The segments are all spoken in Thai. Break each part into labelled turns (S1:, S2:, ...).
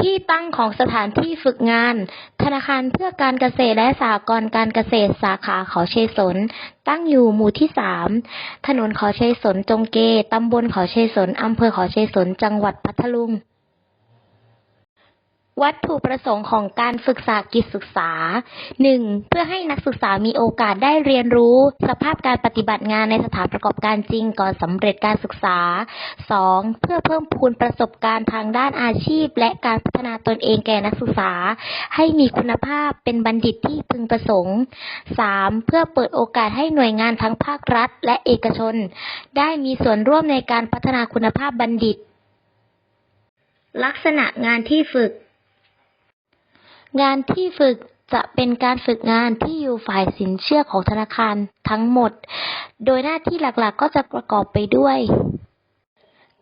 S1: ที่ตั้งของสถานที่ฝึกงาน ธนาคารเพื่อการเกษตรและสหกรณ์การเกษตรสาขาเขาชัยสน ตั้งอยู่หมู่ที่สามถนนเขาชัยสนจงเกตำบลเขาชัยสนอำเภอเขาชัยสนจังหวัดพัทลุง วัตถุประสงค์ของการฝึกษากิจศึกษา 1. เพื่อให้นักศึกษามีโอกาสได้เรียนรู้ สภาพการปฏิบัติงานในสถานประกอบการจริงก่อนสำเร็จการศึกษา 2. เพื่อเพิ่มพูนประสบการณ์ทางด้านอาชีพ และการพัฒนาตนเองแก่นักศึกษา ให้มีคุณภาพเป็นบัณฑิตที่พึงประสงค์ 3. เพื่อเปิดโอกาสให้หน่วยงานทั้งภาครัฐ และเอกชน ได้มีส่วนร่วมในการพัฒนาคุณภาพบัณฑิต ลักษณะงานที่ฝึก งานที่ฝึกจะเป็นการฝึกงานที่อยู่ฝ่ายสินเชื่อของธนาคารทั้งหมด โดยหน้าที่หลักๆ ก็จะประกอบไปด้วย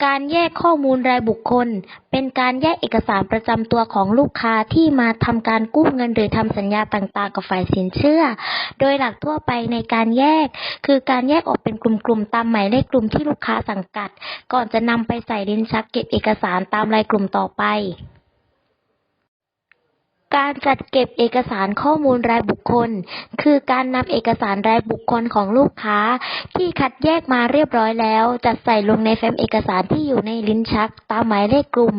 S1: การแยกข้อมูลรายบุคคล เป็นการแยกเอกสารประจำตัวของลูกค้าที่มาทำการกู้เงินหรือทำสัญญาต่างๆ กับฝ่ายสินเชื่อ โดยหลักทั่วไปในการแยก คือการแยกออกเป็นกลุ่มๆ ตามหมายเลขกลุ่มที่ลูกค้าสังกัด ก่อนจะนำไปใส่ลิ้นชักเก็บเอกสารตามรายกลุ่มต่อไป การจัดเก็บเอกสารข้อมูลรายบุคคล คือการนำเอกสารรายบุคคลของลูกค้า ที่คัดแยกมาเรียบร้อยแล้ว จัดใส่ลงในแฟ้มเอกสารที่อยู่ในลิ้นชัก ตามหมายเลขกลุ่ม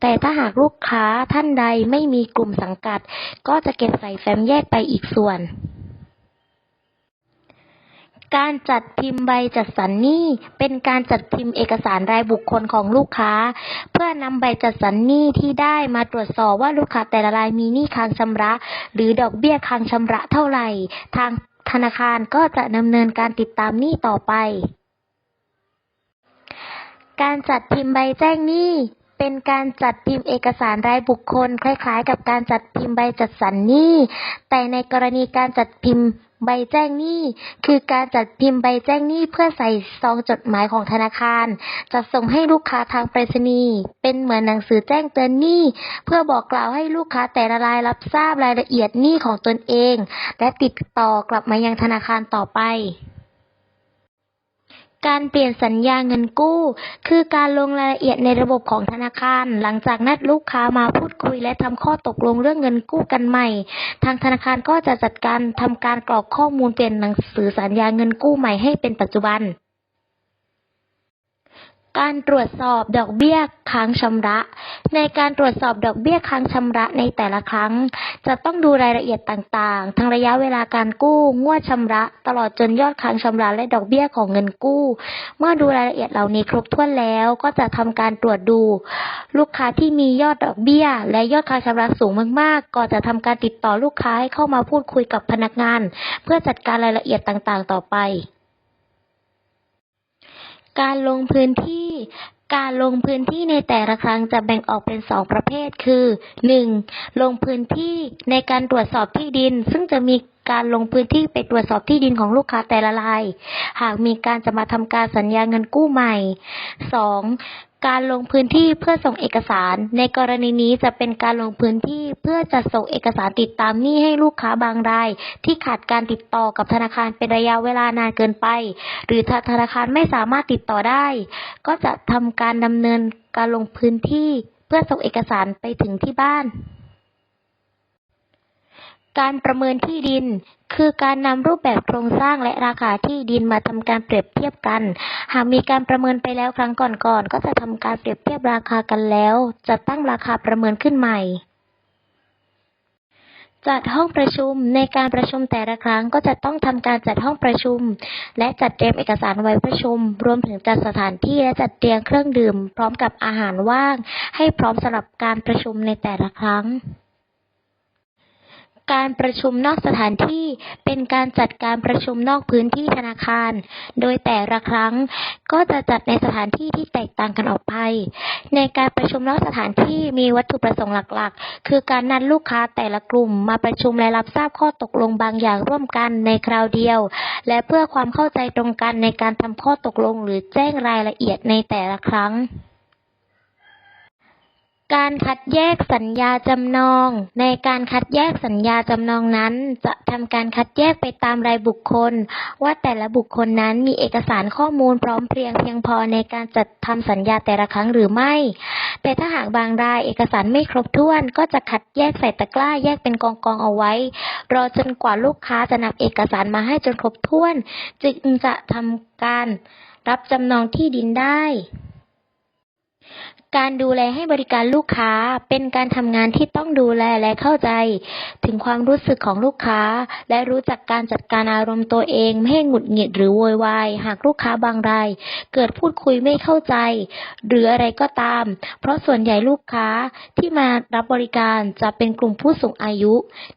S1: แต่ถ้าหากลูกค้าท่านใดไม่มีกลุ่มสังกัด ก็จะเก็บใส่แฟ้มแยกไปอีกส่วน การจัดพิมพ์ใบจัดสรรหนี้ เป็นการจัดพิมพ์เอกสารรายบุคคลของลูกค้า เพื่อนำใบจัดสรรหนี้ที่ได้มาตรวจสอบว่าลูกค้าแต่ละรายมีหนี้ค้างชำระ หรือดอกเบี้ยค้างชำระเท่าไหร่ ทางธนาคารก็จะดำเนินการติดตามหนี้ต่อไป การจัดพิมพ์ใบแจ้งหนี้เป็นการจัดพิมพ์เอกสารรายบุคคล คล้ายๆ กับการจัดพิมพ์ใบจัดสรรหนี้ แต่ในกรณีการจัดพิมพ์ ใบแจ้งหนี้ คือการจัดพิมพ์ใบแจ้งหนี้เพื่อใส่ซองจดหมายของธนาคารจะส่งให้ลูกค้าทางไปรษณีย์เป็นเหมือนหนังสือแจ้งเตือนหนี้ เพื่อบอกกล่าวให้ลูกค้าแต่ละรายรับทราบรายละเอียดหนี้ของตนเอง และติดต่อกลับมายังธนาคารต่อไป การเปลี่ยนสัญญาเงินกู้ คือการลงรายละเอียดในระบบของธนาคาร หลังจากนัดลูกค้ามาพูดคุยและทำข้อตกลงเรื่องเงินกู้กันใหม่ ทางธนาคารก็จะจัดการทำการกรอกข้อมูลเปลี่ยนหนังสือสัญญาเงินกู้ใหม่ให้เป็นปัจจุบัน การตรวจสอบดอกเบี้ยค้างชำระ ในการตรวจสอบดอกเบี้ยค้างชำระในแต่ละครั้ง จะต้องดูรายละเอียดต่างๆ ทั้งระยะเวลาการกู้งวดชำระ ตลอดจนยอดค้างชำระและดอกเบี้ยของเงินกู้ เมื่อดูรายละเอียดเหล่านี้ครบถ้วนแล้วก็จะทำการตรวจดู ลูกค้าที่มียอดดอกเบี้ย และยอดค้างชำระสูงมากๆ ก็จะทำการติดต่อลูกค้าให้เข้ามาพูดคุยกับพนักงาน เพื่อจัดการรายละเอียดต่างๆ ต่อไปการลงพื้นที่ การลงพื้นที่ในแต่ละครั้งจะแบ่งออกเป็นสองประเภท คือ 1. ลงพื้นที่ในการตรวจสอบที่ดิน ซึ่งจะมีการลงพื้นที่ไปตรวจสอบที่ดินของลูกค้าแต่ละราย หากมีการจะมาทำการสัญญาเงินกู้ใหม่ 2. การลงพื้นที่เพื่อส่งเอกสาร ในกรณีนี้จะเป็นการลงพื้นที่เพื่อจะส่งเอกสารติดตามหนี้ให้ลูกค้าบางราย ที่ขาดการติดต่อกับธนาคารเป็นระยะเวลานานเกินไป หรือถ้าธนาคารไม่สามารถติดต่อได้ ก็จะทำการดำเนินการลงพื้นที่เพื่อส่งเอกสารไปถึงที่บ้านการประเมินที่ดิน คือการนำรูปแบบโครงสร้างและราคาที่ดินมาทำการเปรียบเทียบกัน หากมีการประเมินไปแล้วครั้งก่อนๆก็จะทำการเปรียบเทียบราคากันแล้ว จะตั้งราคาประเมินขึ้นใหม่จัดห้องประชุมในการประชุมแต่ละครั้งก็จะต้องทำการจัดห้องประชุม และจัดเตรียมเอกสารไว้ประชุม รวมถึงจัดสถานที่และจัดเตรียมเครื่องดื่ม พร้อมกับอาหารว่าง ให้พร้อมสำหรับการประชุมในแต่ละครั้ง การประชุมนอกสถานที่ เป็นการจัดการประชุมนอกพื้นที่ธนาคาร โดยแต่ละครั้งก็จะจัดในสถานที่ที่แตกต่างกันออกไป ในการประชุมนอกสถานที่มีวัตถุประสงค์หลักๆ คือการนัดลูกค้าแต่ละกลุ่มมาประชุมและรับทราบข้อตกลงบางอย่างร่วมกันในคราวเดียว และเพื่อความเข้าใจตรงกันในการทำข้อตกลงหรือแจ้งรายละเอียดในแต่ละครั้ง การคัดแยกสัญญาจำนอง ในการคัดแยกสัญญาจำนองนั้น จะทำการคัดแยกไปตามรายบุคคล ว่าแต่ละบุคคลนั้นมีเอกสารข้อมูลพร้อมเพรียงเพียงพอในการจัดทำสัญญาแต่ละครั้งหรือไม่ แต่ถ้าหากบางรายเอกสารไม่ครบถ้วน ก็จะคัดแยกใส่ตะกร้าแยกเป็นกองกองๆเอาไว้ รอจนกว่าลูกค้าจะนำเอกสารมาให้จนครบถ้วน จึงจะทำการรับจำนองที่ดินได้ การดูแลให้บริการลูกค้าเป็นการทำงานที่ต้องดูแลและเข้าใจ ถึงความรู้สึกของลูกค้า และรู้จักการจัดการอารมณ์ตัวเองไม่ให้หงุดหงิดหรือโวยวายหากลูกค้าบางราย เกิดพูดคุยไม่เข้าใจ หรืออะไรก็ตาม เพราะส่วนใหญ่ลูกค้าที่มารับบริการจะเป็นกลุ่มผู้สูงอายุ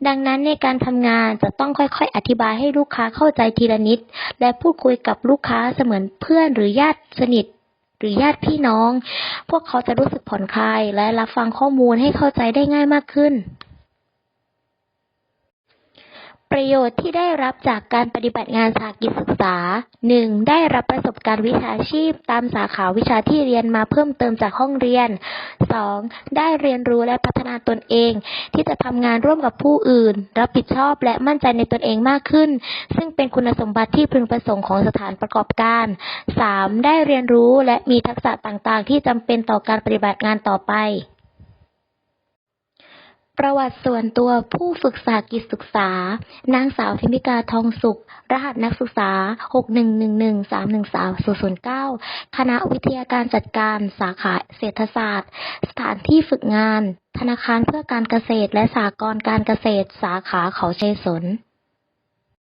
S1: ดังนั้นในการทำงานจะต้องค่อยๆ อธิบายให้ลูกค้าเข้าใจทีละนิด และพูดคุยกับลูกค้าเสมือนเพื่อนหรือญาติสนิท หรือญาติพี่น้อง พวกเขาจะรู้สึกผ่อนคลายและรับฟังข้อมูลให้เข้าใจได้ง่ายมากขึ้น ประโยชน์ที่ได้รับจากการปฏิบัติงานสากิจศึกษา 1. ได้รับประสบการณ์วิชาชีพ ตามสาขาวิชาที่เรียนมาเพิ่มเติมจากห้องเรียน 2. ได้เรียนรู้และพัฒนาตนเอง ที่จะทำงานร่วมกับผู้อื่น รับผิดชอบและมั่นใจในตนเองมากขึ้น ซึ่งเป็นคุณสมบัติที่พึงประสงค์ของสถานประกอบการ 3. ได้เรียนรู้และมีทักษะต่างๆ ที่จำเป็นต่อการปฏิบัติงานต่อไป ประวัติส่วนตัวผู้ฝึกษากิจศึกษา นางสาวธิมิกาทองสุข รหัสนักศึกษา 6111313009 คณะวิทยาการจัดการสาขาเศรษฐศาสตร์ สถานที่ฝึกงาน ธนาคารเพื่อการเกษตรและสหกรณ์การเกษตรสาขาเขาเชยสน